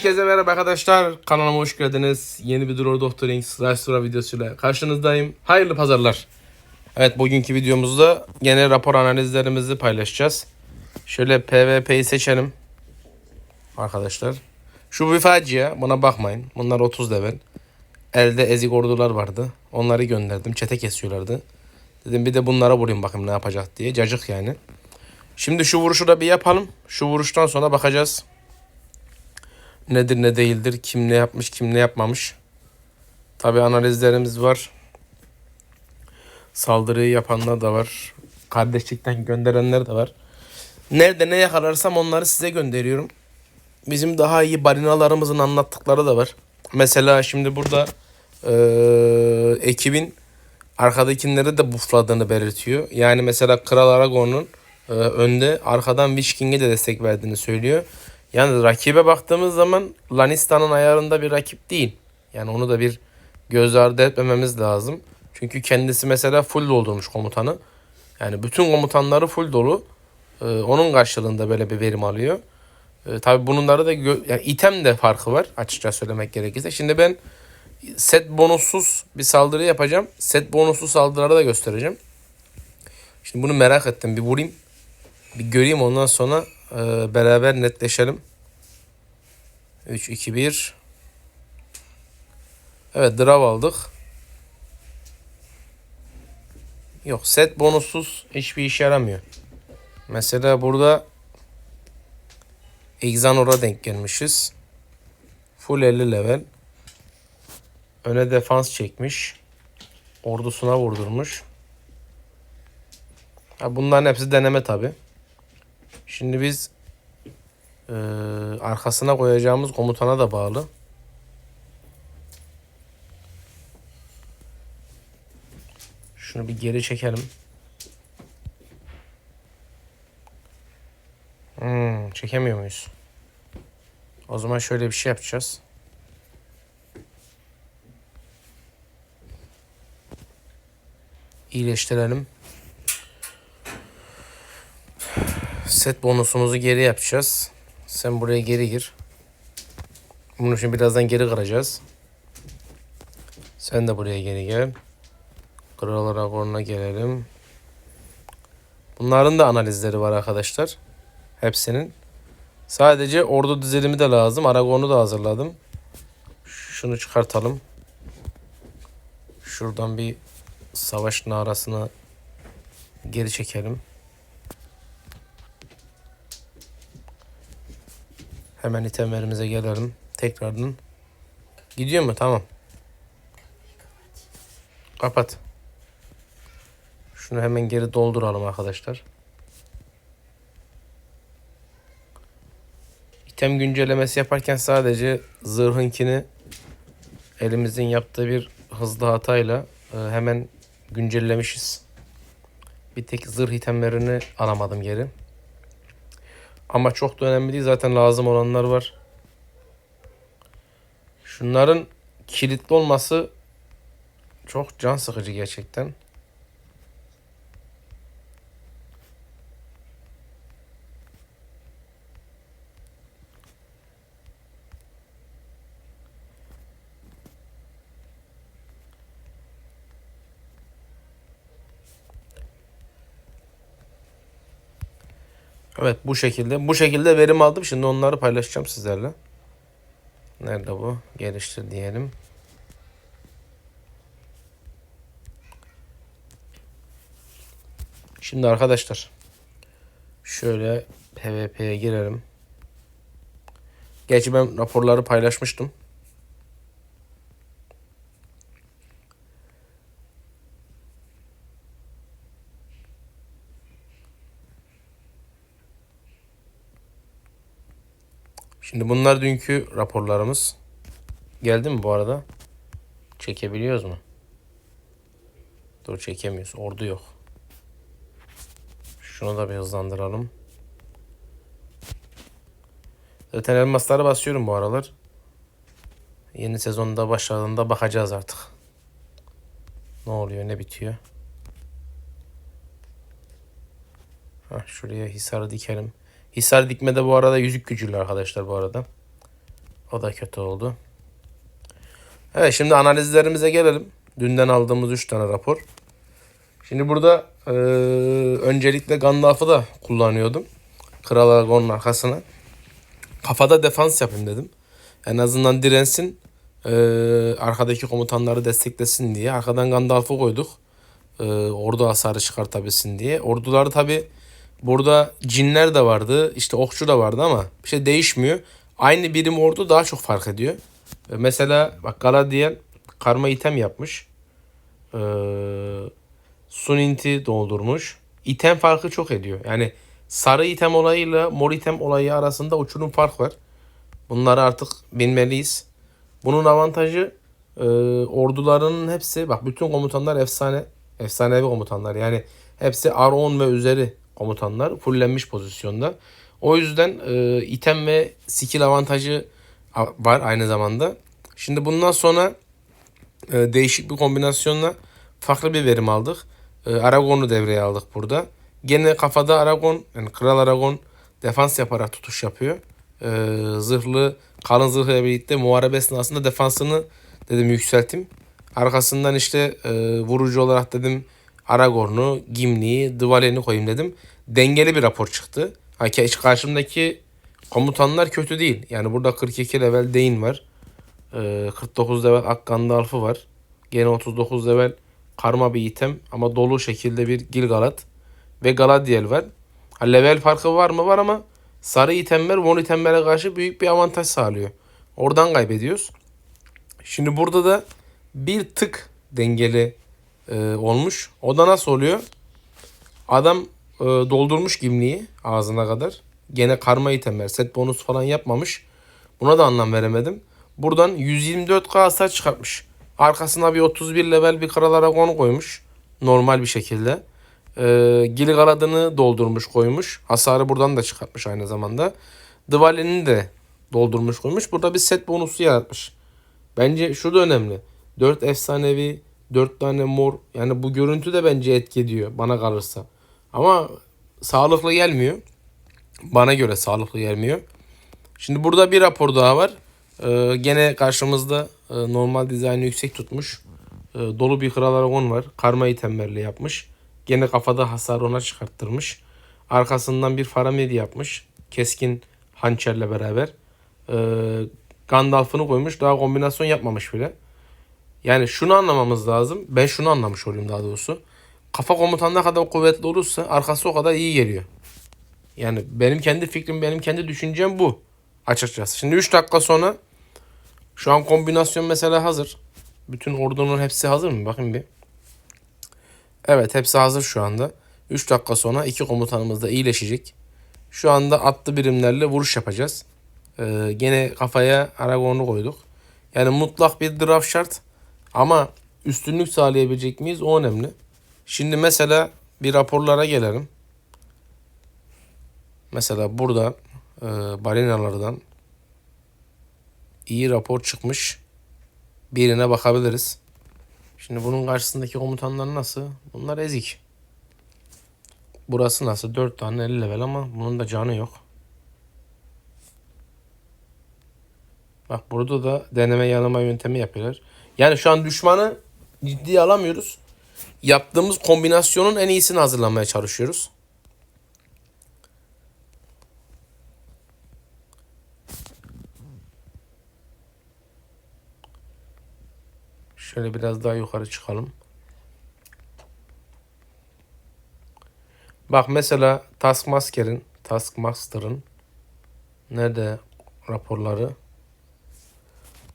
Herkese merhaba arkadaşlar. Kanalıma hoş geldiniz. Yeni bir Draw Doctoring Slash Sura videosuyla karşınızdayım. Hayırlı pazarlar. Evet bugünkü videomuzda yine rapor analizlerimizi paylaşacağız. Şöyle PVP'yi seçelim. Arkadaşlar. Şu bir facia. Buna bakmayın. Bunlar 30 level. Elde ezik ordular vardı. Onları gönderdim. Çete kesiyorlardı. Dedim bir de bunlara vurayım bakayım ne yapacak diye. Cacık yani. Şimdi şu vuruşu da bir yapalım. Şu vuruştan sonra bakacağız nedir ne değildir, kim ne yapmış, kim ne yapmamış. Tabi analizlerimiz var. Saldırıyı yapanlar da var. Kardeşlikten gönderenler de var. Nerede ne yakalarsam onları size gönderiyorum. Bizim daha iyi balinalarımızın anlattıkları da var. Mesela şimdi burada eee, ekibin arkadakileri de buffladığını belirtiyor. Yani mesela Kral Aragorn'un e, önde arkadan Witch King'e de destek verdiğini söylüyor. Yani rakibe baktığımız zaman Lannista'nın ayarında bir rakip değil. Yani onu da bir göz ardı etmememiz lazım. Çünkü kendisi mesela full doldurmuş komutanı. Yani bütün komutanları full dolu. Ee, onun karşılığında böyle bir verim alıyor. Ee, tabii bunları da yani item de farkı var açıkça söylemek gerekirse. Şimdi ben set bonussuz bir saldırı yapacağım. Set bonuslu saldırıları da göstereceğim. Şimdi bunu merak ettim. Bir vurayım. Bir göreyim ondan sonra e, beraber netleşelim. 3, 2, 1. Evet draw aldık. Yok set bonussuz hiçbir işe yaramıyor. Mesela burada Exanor'a denk gelmişiz. Full 50 level. Öne defans çekmiş. Ordusuna vurdurmuş. Ha, bunların hepsi deneme tabi. Şimdi biz eee, arkasına koyacağımız komutana da bağlı. Şunu bir geri çekelim. Hmm, çekemiyor muyuz? O zaman şöyle bir şey yapacağız. İyileştirelim. Set bonusumuzu geri yapacağız. Sen buraya geri gir. Bunu şimdi birazdan geri kıracağız. Sen de buraya geri gel. Kral raporuna gelelim. Bunların da analizleri var arkadaşlar. Hepsinin. Sadece ordu dizilimi de lazım. Aragon'u da hazırladım. Şunu çıkartalım. Şuradan bir savaş narasını geri çekelim. Hemen itemlerimize gelelim. Tekrardan. Gidiyor mu? Tamam. Kapat. Şunu hemen geri dolduralım arkadaşlar. İtem güncellemesi yaparken sadece zırhınkini elimizin yaptığı bir hızlı hatayla e, hemen güncellemişiz. Bir tek zırh itemlerini alamadım geri. Ama çok da önemli değil. Zaten lazım olanlar var. Şunların kilitli olması çok can sıkıcı gerçekten. Evet bu şekilde. Bu şekilde verim aldım. Şimdi onları paylaşacağım sizlerle. Nerede bu? Geliştir diyelim. Şimdi arkadaşlar şöyle PvP'ye girelim. Gerçi ben raporları paylaşmıştım. Şimdi bunlar dünkü raporlarımız. Geldi mi bu arada? Çekebiliyoruz mu? Dur çekemiyoruz. Ordu yok. Şunu da bir hızlandıralım. Zaten elmasları basıyorum bu aralar. Yeni sezonda başladığında bakacağız artık. Ne oluyor ne bitiyor. Hah, şuraya hisarı dikelim. Hisar dikmede bu arada yüzük gücüyle arkadaşlar bu arada. O da kötü oldu. Evet şimdi analizlerimize gelelim. Dünden aldığımız 3 tane rapor. Şimdi burada eee, öncelikle Gandalf'ı da kullanıyordum. Kral Aragorn'un arkasına. Kafada defans yapayım dedim. En azından dirensin. eee, arkadaki komutanları desteklesin diye. Arkadan Gandalf'ı koyduk. Eee, ordu hasarı çıkartabilsin diye. Orduları tabi burada cinler de vardı. işte okçu da vardı ama bir şey değişmiyor. Aynı birim ordu daha çok fark ediyor. E, Mesela bak Galadriel karma item yapmış. Ee, Suninti doldurmuş. İtem farkı çok ediyor. Yani sarı item olayıyla mor item olayı arasında uçurum fark var. Bunları artık bilmeliyiz. Bunun avantajı e, orduların hepsi bak bütün komutanlar efsane. Efsanevi komutanlar. Yani hepsi R10 ve üzeri komutanlar. Fullenmiş pozisyonda. O yüzden e, item ve skill avantajı var aynı zamanda. Şimdi bundan sonra e, değişik bir kombinasyonla farklı bir verim aldık. E, Aragon'u devreye aldık burada. Gene kafada Aragon, yani Kral Aragon defans yaparak tutuş yapıyor. E, zırhlı, kalın zırhla birlikte muharebe esnasında defansını dedim yükselteyim. Arkasından işte e, vurucu olarak dedim Aragorn'u, Gimli'yi, Dvalin'i koyayım dedim. Dengeli bir rapor çıktı. Ha, karşımdaki komutanlar kötü değil. Yani burada 42 level Dane var. Ee, 49 level Ak Gandalf'ı var. Gene 39 level karma bir item ama dolu şekilde bir Gilgalad ve Galadriel var. Ha, level farkı var mı? Var ama sarı itemler mor itemlere karşı büyük bir avantaj sağlıyor. Oradan kaybediyoruz. Şimdi burada da bir tık dengeli e, olmuş. O da nasıl oluyor? Adam e, doldurmuş gimliği ağzına kadar. Gene karma itemler, set bonus falan yapmamış. Buna da anlam veremedim. Buradan 124k hasar çıkartmış. Arkasına bir 31 level bir Kral Aragon koymuş. Normal bir şekilde. Ee, Gilgalad'ını doldurmuş koymuş. Hasarı buradan da çıkartmış aynı zamanda. Dvalin'i de doldurmuş koymuş. Burada bir set bonusu yaratmış. Bence şu da önemli. 4 efsanevi, 4 tane mor. Yani bu görüntü de bence etki ediyor bana kalırsa. Ama sağlıklı gelmiyor. Bana göre sağlıklı gelmiyor. Şimdi burada bir rapor daha var. Ee, gene karşımızda e, normal dizaynı yüksek tutmuş. Ee, dolu bir Kral Aragon var. Karma itemlerle yapmış. Gene kafada hasar ona çıkarttırmış. Arkasından bir Faramir yapmış. Keskin hançerle beraber. Ee, Gandalf'ını koymuş. Daha kombinasyon yapmamış bile. Yani şunu anlamamız lazım. Ben şunu anlamış olayım daha doğrusu. Kafa komutan kadar kuvvetli olursa arkası o kadar iyi geliyor. Yani benim kendi fikrim, benim kendi düşüncem bu. Açıkçası. Şimdi 3 dakika sonra şu an kombinasyon mesela hazır. Bütün ordunun hepsi hazır mı? Bakın bir. Evet hepsi hazır şu anda. 3 dakika sonra iki komutanımız da iyileşecek. Şu anda atlı birimlerle vuruş yapacağız. Ee, gene kafaya Aragorn'u koyduk. Yani mutlak bir draft şart. Ama üstünlük sağlayabilecek miyiz? O önemli. Şimdi mesela bir raporlara gelelim. Mesela burada e, balinalardan iyi rapor çıkmış. Birine bakabiliriz. Şimdi bunun karşısındaki komutanlar nasıl? Bunlar ezik. Burası nasıl? 4 tane 50 level ama bunun da canı yok. Bak burada da deneme yanılma yöntemi yapıyorlar. Yani şu an düşmanı ciddiye alamıyoruz. Yaptığımız kombinasyonun en iyisini hazırlamaya çalışıyoruz. Şöyle biraz daha yukarı çıkalım. Bak mesela Taskmaster'ın Taskmaster'ın nerede raporları?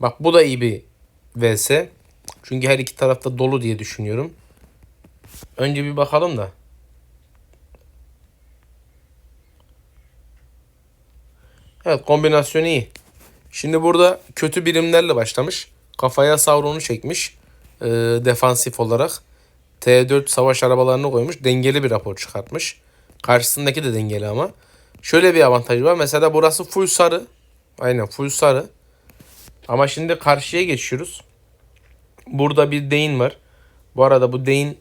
Bak bu da iyi bir vs. Çünkü her iki tarafta dolu diye düşünüyorum. Önce bir bakalım da. Evet kombinasyon iyi. Şimdi burada kötü birimlerle başlamış. Kafaya Sauron'u çekmiş. Ee, defansif olarak. T4 savaş arabalarını koymuş. Dengeli bir rapor çıkartmış. Karşısındaki de dengeli ama. Şöyle bir avantajı var. Mesela burası full sarı. Aynen full sarı. Ama şimdi karşıya geçiyoruz. Burada bir Dane var. Bu arada bu Dane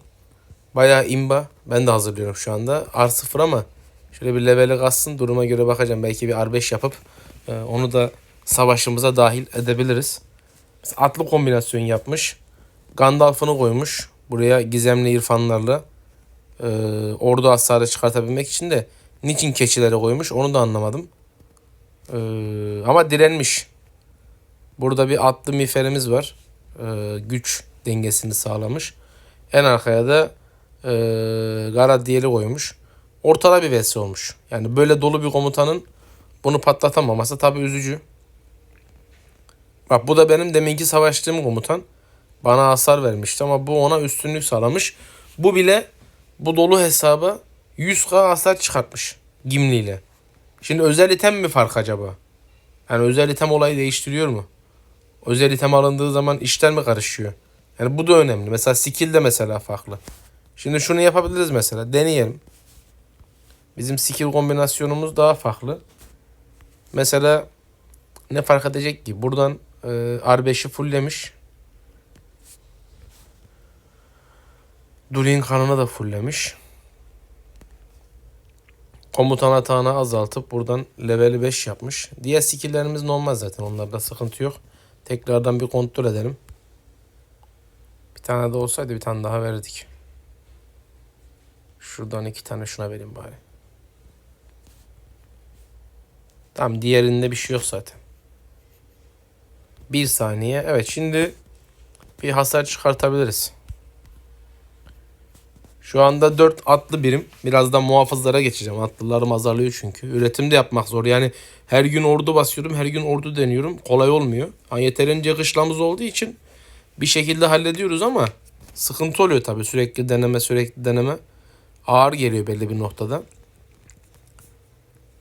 bayağı imba. Ben de hazırlıyorum şu anda. R0 ama şöyle bir leveli kassın. Duruma göre bakacağım. Belki bir R5 yapıp e, onu da savaşımıza dahil edebiliriz. Mesela atlı kombinasyon yapmış. Gandalf'ını koymuş. Buraya gizemli irfanlarla e, ordu hasarı çıkartabilmek için de niçin keçileri koymuş onu da anlamadım. E, ama direnmiş. Burada bir atlı miğferimiz var. E, güç dengesini sağlamış. En arkaya da e, Galadriel'i koymuş. Ortada bir vs olmuş. Yani böyle dolu bir komutanın bunu patlatamaması tabii üzücü. Bak bu da benim deminki savaştığım komutan. Bana hasar vermişti ama bu ona üstünlük sağlamış. Bu bile bu dolu hesaba 100k hasar çıkartmış Gimli ile. Şimdi özel item mi fark acaba? Yani özel item olayı değiştiriyor mu? Özel item alındığı zaman işler mi karışıyor? Yani bu da önemli. Mesela skill de mesela farklı. Şimdi şunu yapabiliriz mesela. Deneyelim. Bizim skill kombinasyonumuz daha farklı. Mesela ne fark edecek ki? Buradan e, R5'i fulllemiş. Durin kanını da fulllemiş. Komutan atağını azaltıp buradan level 5 yapmış. Diğer skill'lerimiz normal zaten. Onlarda sıkıntı yok. Tekrardan bir kontrol edelim. Bir tane de olsaydı bir tane daha verirdik. Şuradan iki tane şuna vereyim bari. Tamam diğerinde bir şey yok zaten. Bir saniye. Evet şimdi bir hasar çıkartabiliriz. Şu anda 4 atlı birim. Birazdan muhafızlara geçeceğim. Atlılarım azalıyor çünkü. Üretim de yapmak zor. Yani her gün ordu basıyorum. Her gün ordu deniyorum. Kolay olmuyor. Yani yeterince kışlamız olduğu için bir şekilde hallediyoruz ama sıkıntı oluyor tabii. Sürekli deneme sürekli deneme. Ağır geliyor belli bir noktada.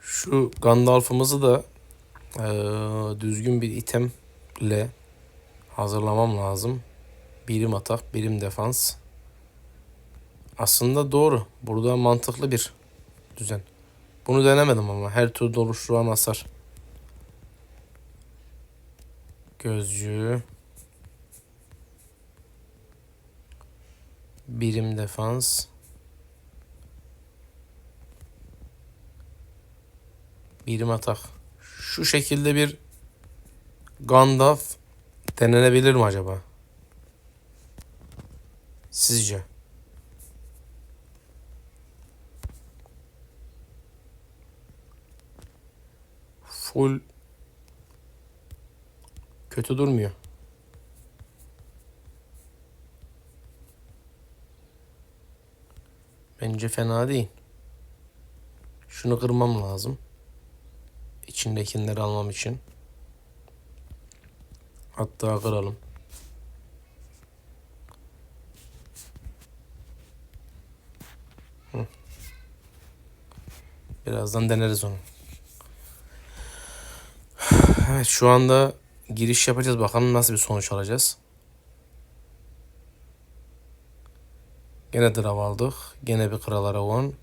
Şu Gandalf'ımızı da eee, düzgün bir itemle hazırlamam lazım. Birim atak, birim defans. Aslında doğru. Burada mantıklı bir düzen. Bunu denemedim ama her türlü oluşturan hasar. Gözcü. Birim defans. Birim atak. Şu şekilde bir Gandalf denenebilir mi acaba? Sizce? Full kötü durmuyor. Bence fena değil. Şunu kırmam lazım. İçindekileri almam için. Hatta kıralım. Birazdan deneriz onu. Evet şu anda giriş yapacağız. Bakalım nasıl bir sonuç alacağız. Gene drav aldık. Gene bir krala on.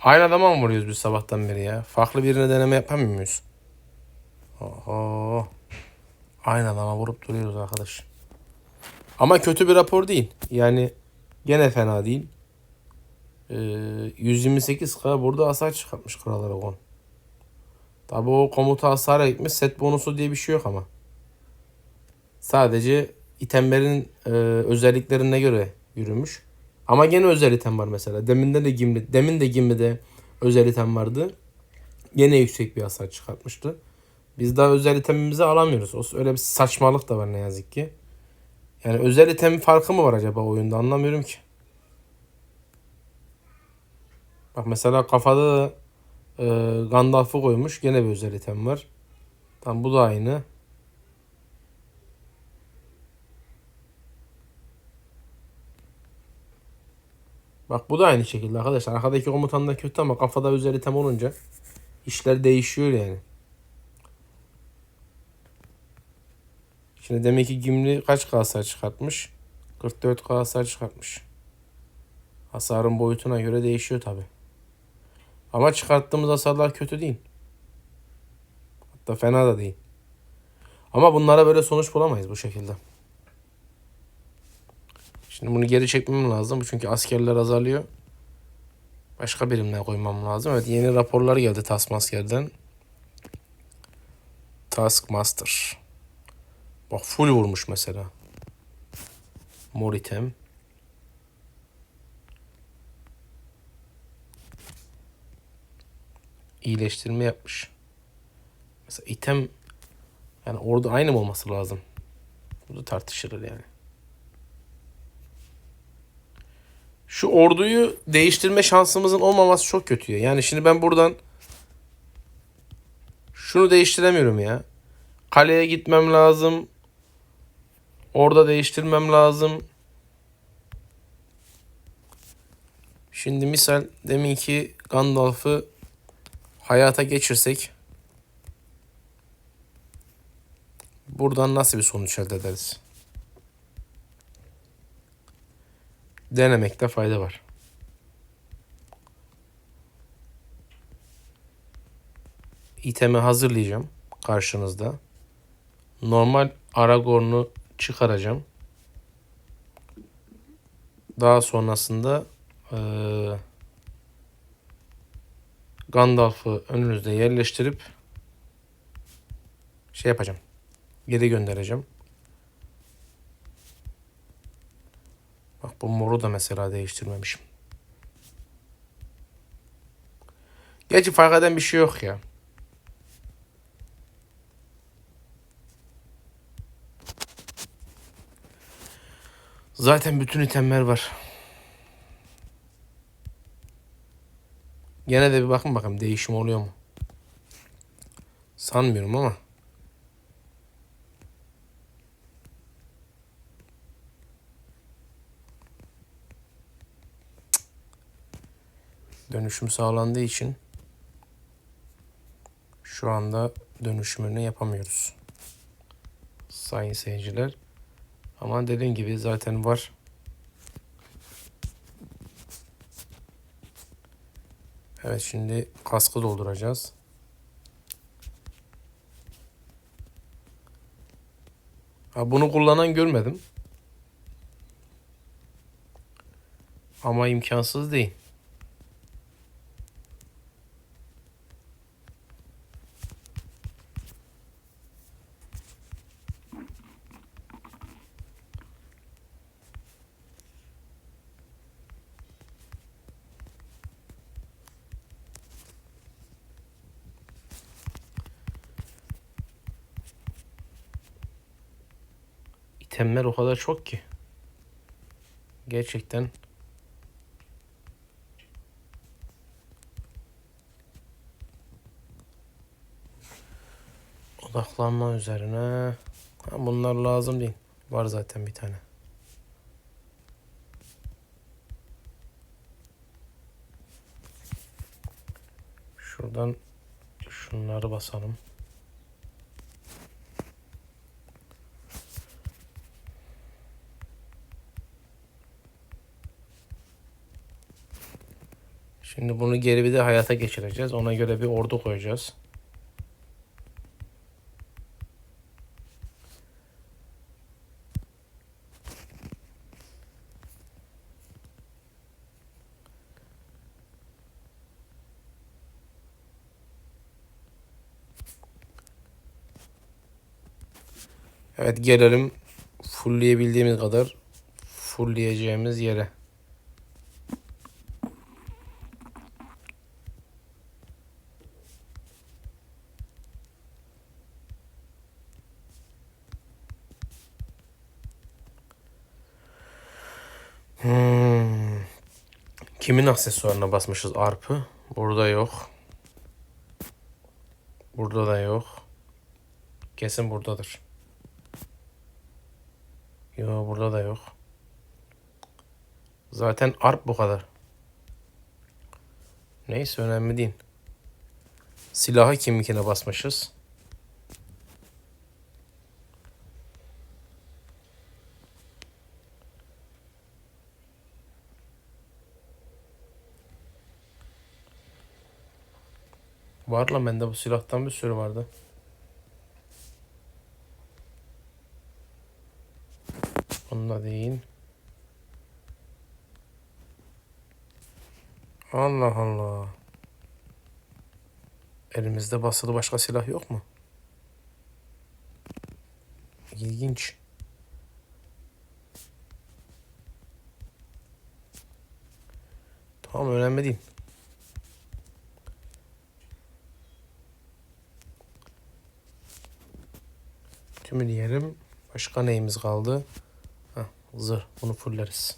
Aynı adama mı vuruyoruz biz sabahtan beri ya? Farklı birine deneme yapamıyor muyuz? Oho. Aynı adama vurup duruyoruz arkadaş. Ama kötü bir rapor değil. Yani gene fena değil. Ee, 128k burada hasar çıkartmış Kral Aragon. Tabi o komuta hasara gitmiş. Set bonusu diye bir şey yok ama. Sadece itemlerin e, özelliklerine göre yürümüş. Ama gene özel item var mesela. Deminde de Gimli, demin de Gimli'de özel item vardı. Gene yüksek bir hasar çıkartmıştı. Biz daha özel itemimizi alamıyoruz. O öyle bir saçmalık da var ne yazık ki. Yani özel item farkı mı var acaba oyunda anlamıyorum ki. Bak mesela kafada da e, Gandalf'ı koymuş. Gene bir özel item var. Tam bu da aynı. Bak bu da aynı şekilde arkadaşlar. Arkadaki komutan da kötü ama kafada özel item olunca işler değişiyor yani. Şimdi demek ki Gimli kaç K çıkartmış? 44 K çıkartmış. Hasarın boyutuna göre değişiyor tabi. Ama çıkarttığımız hasarlar kötü değil. Hatta fena da değil. Ama bunlara böyle sonuç bulamayız bu şekilde. Şimdi bunu geri çekmem lazım. Çünkü askerler azalıyor. Başka birimine koymam lazım. Evet yeni raporlar geldi Taskmaster'den. Taskmaster. Bak full vurmuş mesela. Mor item. İyileştirme yapmış. Mesela item yani orada aynı mı olması lazım? Bu da tartışılır yani. Şu orduyu değiştirme şansımızın olmaması çok kötü ya. Yani şimdi ben buradan şunu değiştiremiyorum ya. Kaleye gitmem lazım. Orada değiştirmem lazım. Şimdi misal deminki Gandalf'ı hayata geçirsek buradan nasıl bir sonuç elde ederiz? Denemekte fayda var. İtemi hazırlayacağım karşınızda. Normal Aragorn'u çıkaracağım. Daha sonrasında eee Gandalf'ı önünüzde yerleştirip şey yapacağım. Geri göndereceğim. Bak bu moru da mesela değiştirmemişim. Gerçi fark eden bir şey yok ya. Zaten bütün itemler var. Gene de bir bakın bakalım değişim oluyor mu? Sanmıyorum ama. Dönüşüm sağlandığı için şu anda dönüşümünü yapamıyoruz. Sayın seyirciler. Ama dediğim gibi zaten var. Evet şimdi kaskı dolduracağız. Ha, bunu kullanan görmedim. Ama imkansız değil. İtemler o kadar çok ki. Gerçekten odaklanma üzerine. Ha, bunlar lazım değil. Var zaten bir tane. Şuradan şunları basalım. Şimdi bunu geri bir de hayata geçireceğiz. Ona göre bir ordu koyacağız. Evet gelelim fullleyebildiğimiz kadar fullleyeceğimiz yere. Kimin aksesuarına basmışız arpı? Burada yok. Burada da yok. Kesin buradadır. Yok burada da yok. Zaten arp bu kadar. Neyse önemli değil. Silahı kiminkine basmışız. Var lan bende bu silahtan bir sürü vardı. Bunda değil. Allah Allah. Elimizde basılı başka silah yok mu? İlginç. Tamam önemli değil. Tümü diyelim. Başka neyimiz kaldı? Heh, zırh. Bunu fulleriz.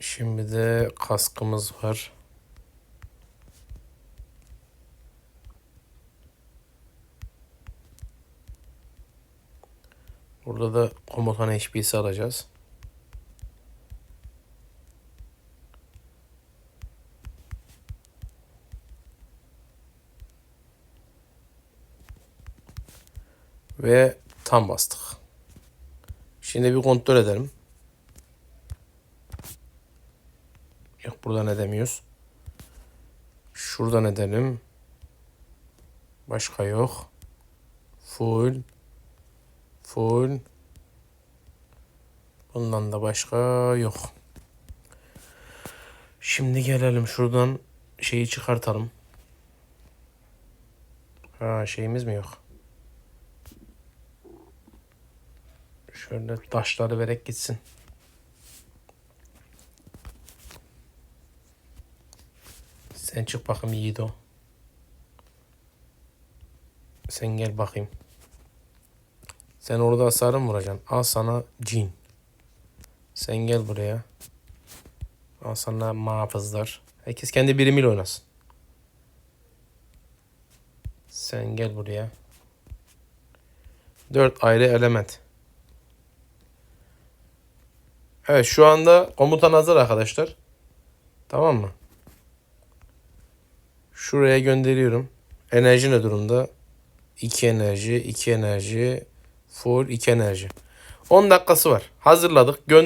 Şimdi de kaskımız var. Burada da komutan HP'si alacağız. Ve tam bastık. Şimdi bir kontrol edelim. Yok buradan edemiyoruz. Şuradan edelim. Başka yok. Full. Full. Bundan da başka yok. Şimdi gelelim şuradan şeyi çıkartalım. Ha şeyimiz mi yok? Şöyle taşları vererek gitsin. Sen çık bakayım Yiğido. Sen gel bakayım. Sen orada hasarı mı vuracaksın? Al sana cin. Sen gel buraya. Al sana muhafızlar. Herkes kendi birimiyle oynasın. Sen gel buraya. Dört ayrı element. Evet şu anda komutan hazır arkadaşlar. Tamam mı? Şuraya gönderiyorum. Enerji ne durumda? 2 enerji, 2 enerji, full 2 enerji. 10 dakikası var. Hazırladık, gönder.